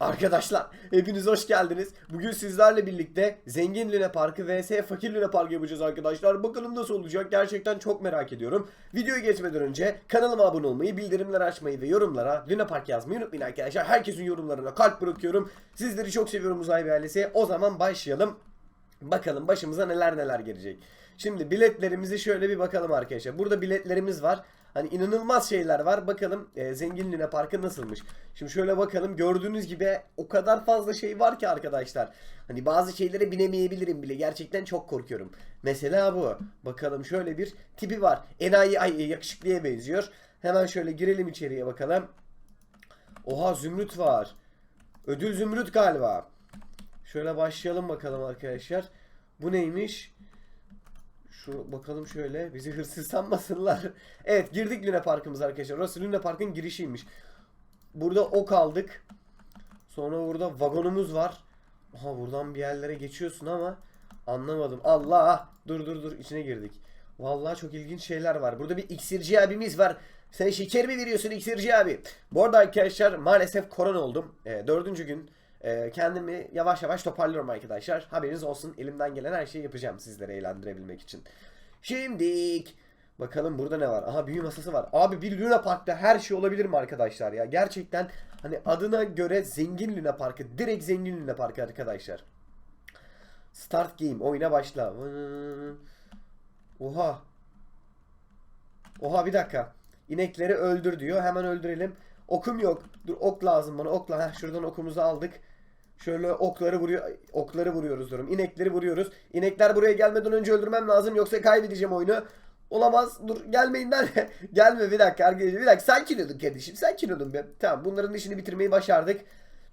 Arkadaşlar hepiniz hoş geldiniz. Bugün sizlerle birlikte Zengin Luna Parkı vs Fakir Luna Parkı yapacağız arkadaşlar. Bakalım nasıl olacak gerçekten çok merak ediyorum. Videoya geçmeden önce kanalıma abone olmayı, bildirimleri açmayı ve yorumlara Luna Park yazmayı unutmayın arkadaşlar. Herkesin yorumlarına kalp bırakıyorum. Sizleri çok seviyorum Uzay ailesi. O zaman başlayalım. Bakalım başımıza neler neler gelecek. Şimdi biletlerimizi şöyle bir bakalım arkadaşlar. Burada biletlerimiz var. Hani inanılmaz şeyler var. Bakalım e, Zengin Luna Parkı nasılmış. Şimdi şöyle bakalım. Gördüğünüz gibi o kadar fazla şey var ki arkadaşlar. Hani bazı şeylere binemeyebilirim bile. Gerçekten çok korkuyorum. Mesela bu. Bakalım şöyle bir tipi var. Enayi ay yakışıklıya benziyor. Hemen şöyle girelim içeriye bakalım. Oha zümrüt var. Ödül zümrüt galiba. Şöyle başlayalım bakalım arkadaşlar. Bu neymiş? Şu bakalım şöyle. Bizi hırsız sanmasınlar. evet girdik Luna Park'ımıza arkadaşlar. Orası Luna Park'ın girişiymiş. Burada ok aldık. Sonra burada vagonumuz var. Aha buradan bir yerlere geçiyorsun ama anlamadım. Allah! Dur dur dur içine girdik. Vallahi çok ilginç şeyler var. Burada bir iksirci abimiz var. Sen şeker mi veriyorsun iksirci abi? Bu arada arkadaşlar maalesef korona oldum. E, dördüncü gün e, kendimi yavaş yavaş toparlıyorum arkadaşlar. Haberiniz olsun. Elimden gelen her şeyi yapacağım sizlere eğlendirebilmek için. Şimdik. Bakalım burada ne var? Aha büyü masası var. Abi bir Luna Park'ta her şey olabilir mi arkadaşlar ya? Gerçekten hani adına göre zengin Luna Parkı. Direkt zengin Luna Parkı arkadaşlar. Start game. Oyuna başla. Oha. Oha bir dakika. İnekleri öldür diyor. Hemen öldürelim. Okum yok. Dur ok lazım bana. Okla. Heh, şuradan okumuzu aldık. Şöyle okları vuruyor okları vuruyoruz diyorum. İnekleri vuruyoruz. İnekler buraya gelmeden önce öldürmem lazım yoksa kaybedeceğim oyunu. Olamaz. Dur gelmeyin lan. Gelme bir dakika arkadaşlar. Bir dakika sakin olun kardeşim. Sakin olun be. Tamam bunların işini bitirmeyi başardık.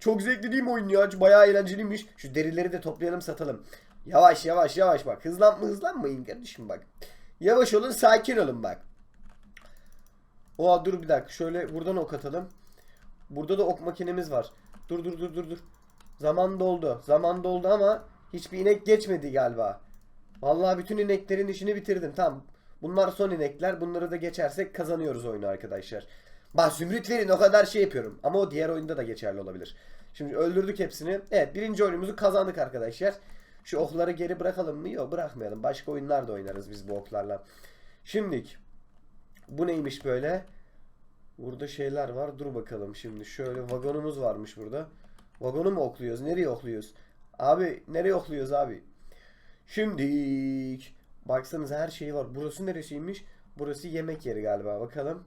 Çok zevkli değil mi oyun ya? Bayağı eğlenceliymiş. Şu derileri de toplayalım satalım. Yavaş yavaş yavaş bak. Hızlanma hızlanmayın kardeşim bak. Yavaş olun sakin olun bak. Oha dur bir dakika. Şöyle buradan ok atalım. Burada da ok makinemiz var. Dur dur dur dur dur. Zaman doldu. Zaman doldu ama hiçbir inek geçmedi galiba. Vallahi bütün ineklerin işini bitirdim. Tamam. Bunlar son inekler. Bunları da geçersek kazanıyoruz oyunu arkadaşlar. Bak zümrüt verin o kadar şey yapıyorum. Ama o diğer oyunda da geçerli olabilir. Şimdi öldürdük hepsini. Evet birinci oyunumuzu kazandık arkadaşlar. Şu okları geri bırakalım mı? Yok bırakmayalım. Başka oyunlar da oynarız biz bu oklarla. Şimdilik. Bu neymiş böyle? Burada şeyler var. Dur bakalım şimdi. Şöyle vagonumuz varmış burada. Vagonu mu okluyoruz? Nereye okluyoruz? Abi nereye okluyoruz abi? Şimdi baksanıza her şey var. Burası neresiymiş? Burası yemek yeri galiba. Bakalım.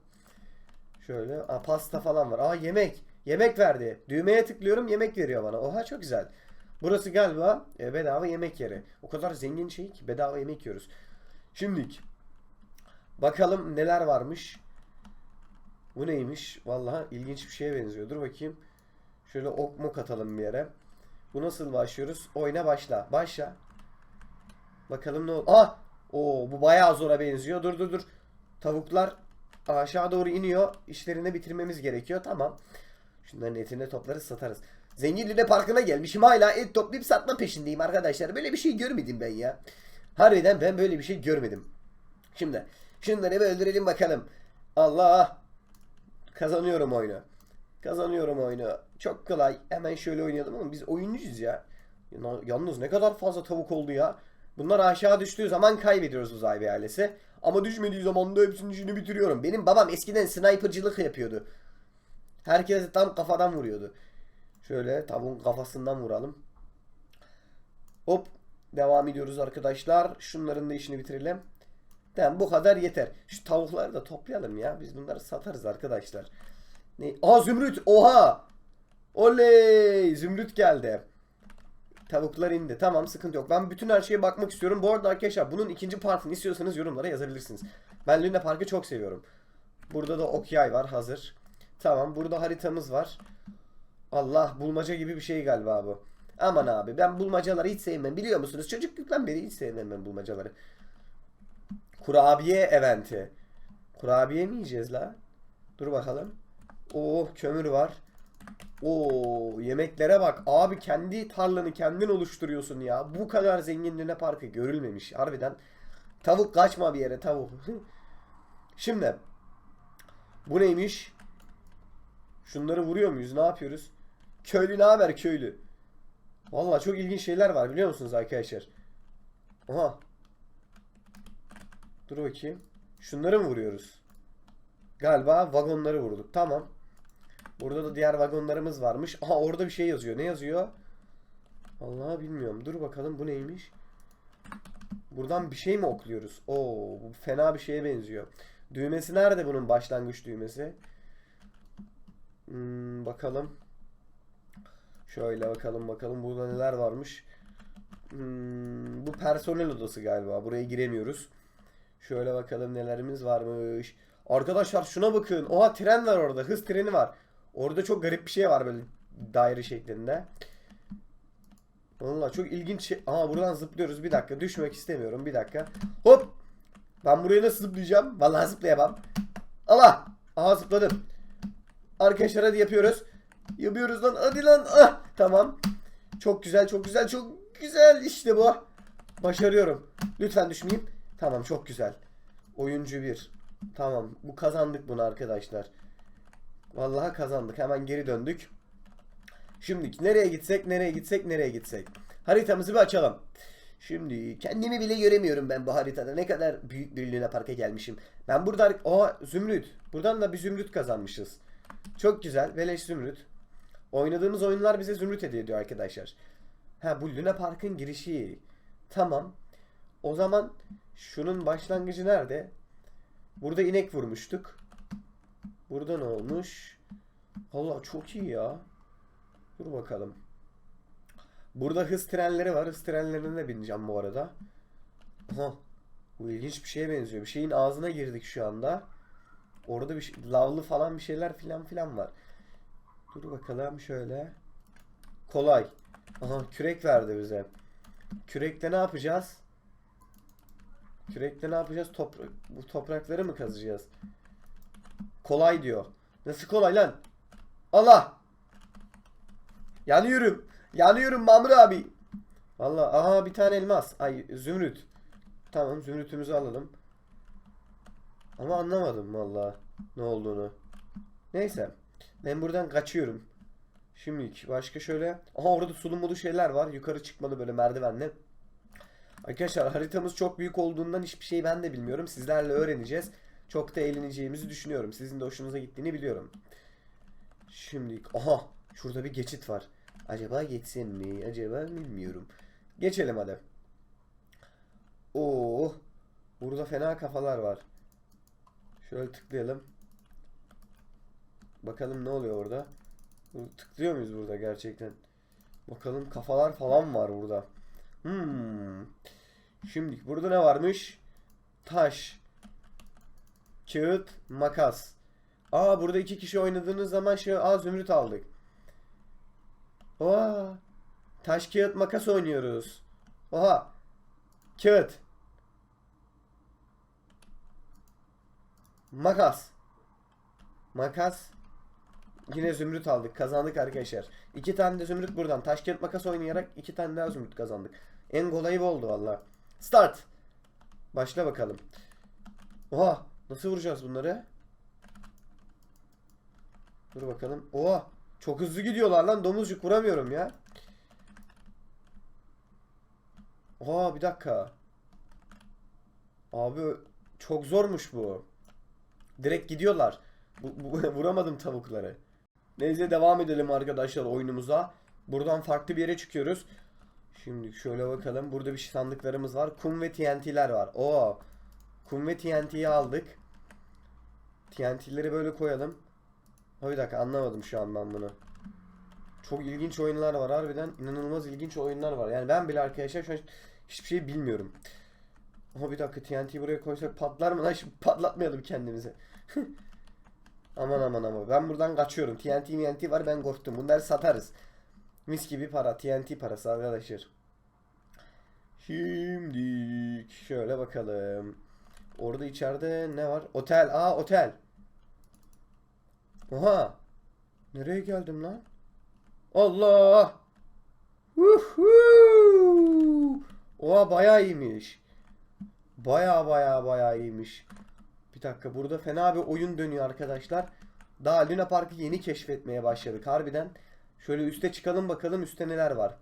Şöyle. Aa, pasta falan var. Aa yemek. Yemek verdi. Düğmeye tıklıyorum yemek veriyor bana. Oha çok güzel. Burası galiba e, bedava yemek yeri. O kadar zengin şey ki bedava yemek yiyoruz. Şimdilik. Bakalım neler varmış. Bu neymiş? Vallahi ilginç bir şeye benziyor. Dur bakayım. Şöyle ok mok atalım bir yere. Bu nasıl başlıyoruz? Oyuna başla. Başla. Bakalım ne oldu? Ah! Oo bu bayağı zora benziyor. Dur dur dur. Tavuklar aşağı doğru iniyor. İşlerini bitirmemiz gerekiyor. Tamam. Şunların etini toplarız satarız. Zengin Lüne Parkı'na gelmişim. Hala et toplayıp satma peşindeyim arkadaşlar. Böyle bir şey görmedim ben ya. Harbiden ben böyle bir şey görmedim. Şimdi şunları bir öldürelim bakalım. Allah! Kazanıyorum oyunu. Kazanıyorum oyunu. Çok kolay. Hemen şöyle oynayalım ama biz oyuncuyuz. Ya- Yalnız ne kadar fazla tavuk oldu ya. Bunlar aşağı düştüğü zaman kaybediyoruz uzay bir ailesi. Ama düşmediği zaman da hepsinin işini bitiriyorum. Benim babam eskiden snipercılık yapıyordu. Herkese tam kafadan vuruyordu. Şöyle tavuğun kafasından vuralım. Hop. Devam ediyoruz arkadaşlar. Şunların da işini bitirelim. Tamam bu kadar yeter. Şu tavukları da toplayalım ya. Biz bunları satarız arkadaşlar. Ne? Aa zümrüt. Oha. Oley. Zümrüt geldi. Tavuklar indi. Tamam sıkıntı yok. Ben bütün her şeye bakmak istiyorum. Bu arada arkadaşlar bunun ikinci partını istiyorsanız yorumlara yazabilirsiniz. Ben Luna Park'ı çok seviyorum. Burada da ok yay var hazır. Tamam burada haritamız var. Allah bulmaca gibi bir şey galiba bu. Aman abi ben bulmacaları hiç sevmem. Biliyor musunuz? Çocukluktan beri hiç sevmem ben bulmacaları. Kurabiye eventi. Kurabiye mi yiyeceğiz la? Dur bakalım. Oo kömür var. Oo yemeklere bak. Abi kendi tarlanı kendin oluşturuyorsun ya. Bu kadar zengin Luna Parkı görülmemiş. Harbiden. Tavuk kaçma bir yere tavuk. Şimdi. Bu neymiş? Şunları vuruyor muyuz? Ne yapıyoruz? Köylü ne haber köylü? Vallahi çok ilginç şeyler var biliyor musunuz arkadaşlar? Aha. Dur bakayım. Şunları mı vuruyoruz? Galiba vagonları vurduk. Tamam. Burada da diğer vagonlarımız varmış. Aha orada bir şey yazıyor. Ne yazıyor? Vallahi bilmiyorum. Dur bakalım bu neymiş? Buradan bir şey mi okluyoruz? Oo, bu fena bir şeye benziyor. Düğmesi nerede bunun başlangıç düğmesi? Hmm, bakalım. Şöyle bakalım bakalım burada neler varmış. Hmm, bu personel odası galiba. Buraya giremiyoruz. Şöyle bakalım nelerimiz varmış. Arkadaşlar şuna bakın. Oha tren var orada. Hız treni var. Orada çok garip bir şey var böyle daire şeklinde. Vallahi çok ilginç şey. Buradan zıplıyoruz. Bir dakika düşmek istemiyorum. Bir dakika. Hop. Ben buraya nasıl zıplayacağım? Vallahi zıplayamam. Allah. Aha zıpladım. Arkadaşlar hadi yapıyoruz. Yapıyoruz lan. Hadi lan. Ah. Tamam. Çok güzel çok güzel çok güzel. İşte bu. Başarıyorum. Lütfen düşmeyeyim. Tamam çok güzel. Oyuncu bir. Tamam. Bu kazandık bunu arkadaşlar. Vallahi kazandık. Hemen geri döndük. Şimdi nereye gitsek, nereye gitsek, nereye gitsek. Haritamızı bir açalım. Şimdi kendimi bile göremiyorum ben bu haritada. Ne kadar büyük bir Luna Park'a gelmişim. Ben burada... Aa Zümrüt. Buradan da bir Zümrüt kazanmışız. Çok güzel. Beleş Zümrüt. Oynadığımız oyunlar bize Zümrüt hediye ediyor arkadaşlar. Ha bu Luna Park'ın girişi. Tamam. O zaman şunun başlangıcı nerede? Burada inek vurmuştuk. Burada ne olmuş? Allah çok iyi ya. Dur bakalım. Burada hız trenleri var. Hız trenlerine de bineceğim bu arada. Aha. Bu ilginç bir şeye benziyor. Bir şeyin ağzına girdik şu anda. Orada bir şey, lavlı falan bir şeyler filan filan var. Dur bakalım şöyle. Kolay. Aha kürek verdi bize. Kürekle ne yapacağız? Kürekle ne yapacağız? Toprak, bu toprakları mı kazacağız? Kolay diyor. Nasıl kolay lan? Allah! Yanıyorum. Yanıyorum Mamur abi. Vallahi aha bir tane elmas. Ay zümrüt. Tamam zümrütümüzü alalım. Ama anlamadım vallahi ne olduğunu. Neyse. Ben buradan kaçıyorum. Şimdilik başka şöyle. Aha orada sulumulu şeyler var. Yukarı çıkmalı böyle merdivenle. Arkadaşlar haritamız çok büyük olduğundan hiçbir şey ben de bilmiyorum. Sizlerle öğreneceğiz. Çok da eğleneceğimizi düşünüyorum. Sizin de hoşunuza gittiğini biliyorum. Şimdi aha şurada bir geçit var. Acaba geçsem mi? Acaba bilmiyorum. Geçelim hadi. Oo, burada fena kafalar var. Şöyle tıklayalım. Bakalım ne oluyor orada. Tıklıyor muyuz burada gerçekten? Bakalım kafalar falan var burada. Hmm. Şimdi burada ne varmış? Taş. Kağıt, makas. Aa burada iki kişi oynadığınız zaman şey aa zümrüt aldık. Oha. Taş kağıt makas oynuyoruz. Oha. Kağıt. Makas. Makas. Yine zümrüt aldık. Kazandık arkadaşlar. İki tane de zümrüt buradan. Taş kağıt makas oynayarak iki tane daha zümrüt kazandık. En kolayı bu oldu valla. Start. Başla bakalım. Oha. Nasıl vuracağız bunları? Dur bakalım. Oha. Çok hızlı gidiyorlar lan. Domuzcuk vuramıyorum ya. Oha bir dakika. Abi çok zormuş bu. Direkt gidiyorlar. Bu, bu- vuramadım tavukları. Neyse devam edelim arkadaşlar oyunumuza. Buradan farklı bir yere çıkıyoruz. Şimdi şöyle bakalım. Burada bir şey sandıklarımız var. Kum ve TNT'ler var. Oo. Kum ve TNT'yi aldık. TNT'leri böyle koyalım. Ha bir dakika anlamadım şu an ben bunu. Çok ilginç oyunlar var harbiden. inanılmaz ilginç oyunlar var. Yani ben bile arkadaşlar şu an hiçbir şey bilmiyorum. Ama bir dakika TNT'yi buraya koysak patlar mı lan? Şimdi patlatmayalım kendimizi. aman aman aman. Ben buradan kaçıyorum. TNT TNT var ben korktum. Bunları satarız. Mis gibi para. TNT parası arkadaşlar. Şimdi şöyle bakalım. Orada içeride ne var? Otel. Aa otel. Oha. Nereye geldim lan? Allah. Uhu. Oha bayağı iyiymiş. Baya baya baya iyiymiş. Bir dakika burada fena bir oyun dönüyor arkadaşlar. Daha Luna Park'ı yeni keşfetmeye başladık harbiden. Şöyle üste çıkalım bakalım üstte neler var.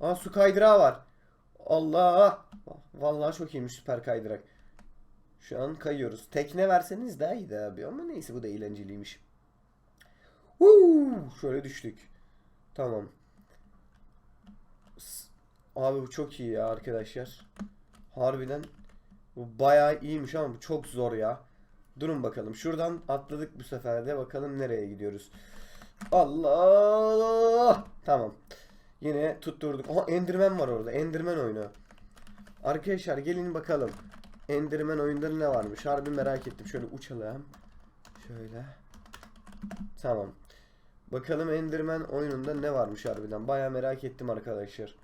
Aa su kaydırağı var. Allah! Vallahi çok iyiymiş süper kaydırak. Şu an kayıyoruz. Tekne verseniz daha iyiydi abi ama neyse bu da eğlenceliymiş. Huu! Şöyle düştük. Tamam. Abi bu çok iyi ya arkadaşlar. Harbiden bu bayağı iyiymiş ama bu çok zor ya. Durun bakalım. Şuradan atladık bu sefer de. Bakalım nereye gidiyoruz. Allah! Tamam. Yine tutturduk. Aha Enderman var orada. Enderman oyunu. Arkadaşlar gelin bakalım. Enderman oyunda ne varmış? Harbi merak ettim. Şöyle uçalım. Şöyle. Tamam. Bakalım Enderman oyununda ne varmış harbiden. Baya merak ettim arkadaşlar.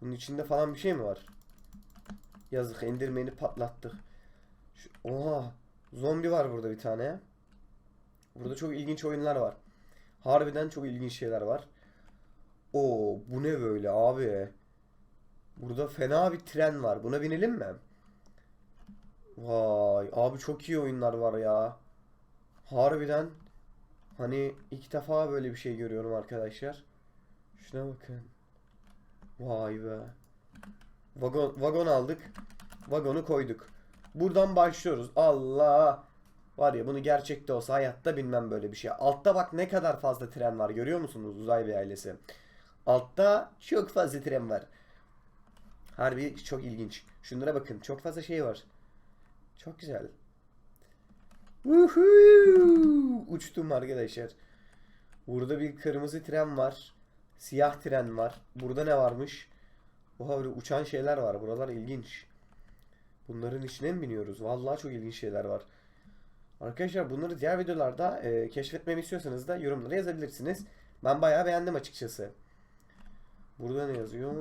Bunun içinde falan bir şey mi var? Yazık Enderman'i patlattık. Şu, oha. Zombi var burada bir tane. Burada çok ilginç oyunlar var. Harbiden çok ilginç şeyler var. Oo bu ne böyle abi? Burada fena bir tren var. Buna binelim mi? Vay abi çok iyi oyunlar var ya. Harbiden hani ilk defa böyle bir şey görüyorum arkadaşlar. Şuna bakın. Vay be. Vagon, vagon aldık. Vagonu koyduk. Buradan başlıyoruz. Allah. Var ya bunu gerçekte olsa hayatta bilmem böyle bir şey. Altta bak ne kadar fazla tren var görüyor musunuz uzay bir ailesi? Altta çok fazla tren var. Harbi çok ilginç. Şunlara bakın çok fazla şey var. Çok güzel. Woohoo! Uçtum arkadaşlar. Burada bir kırmızı tren var. Siyah tren var. Burada ne varmış? Oha böyle uçan şeyler var. Buralar ilginç. Bunların içine mi biniyoruz? Vallahi çok ilginç şeyler var. Arkadaşlar bunları diğer videolarda e, keşfetmemi istiyorsanız da yorumlara yazabilirsiniz. Ben bayağı beğendim açıkçası. Burada ne yazıyor?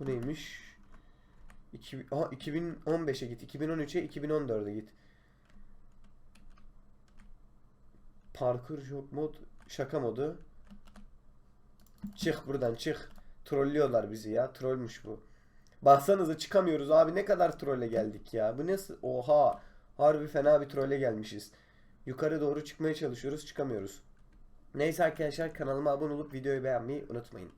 Bu neymiş? İki, aha, 2015'e git, 2013'e, 2014'e git. Parkur yok mod, şaka modu. Çık buradan çık. Trollüyorlar bizi ya. Trollmüş bu. Baksanıza çıkamıyoruz abi ne kadar trolle geldik ya. Bu nasıl? Oha. Harbi fena bir trolle gelmişiz. Yukarı doğru çıkmaya çalışıyoruz çıkamıyoruz. Neyse arkadaşlar kanalıma abone olup videoyu beğenmeyi unutmayın.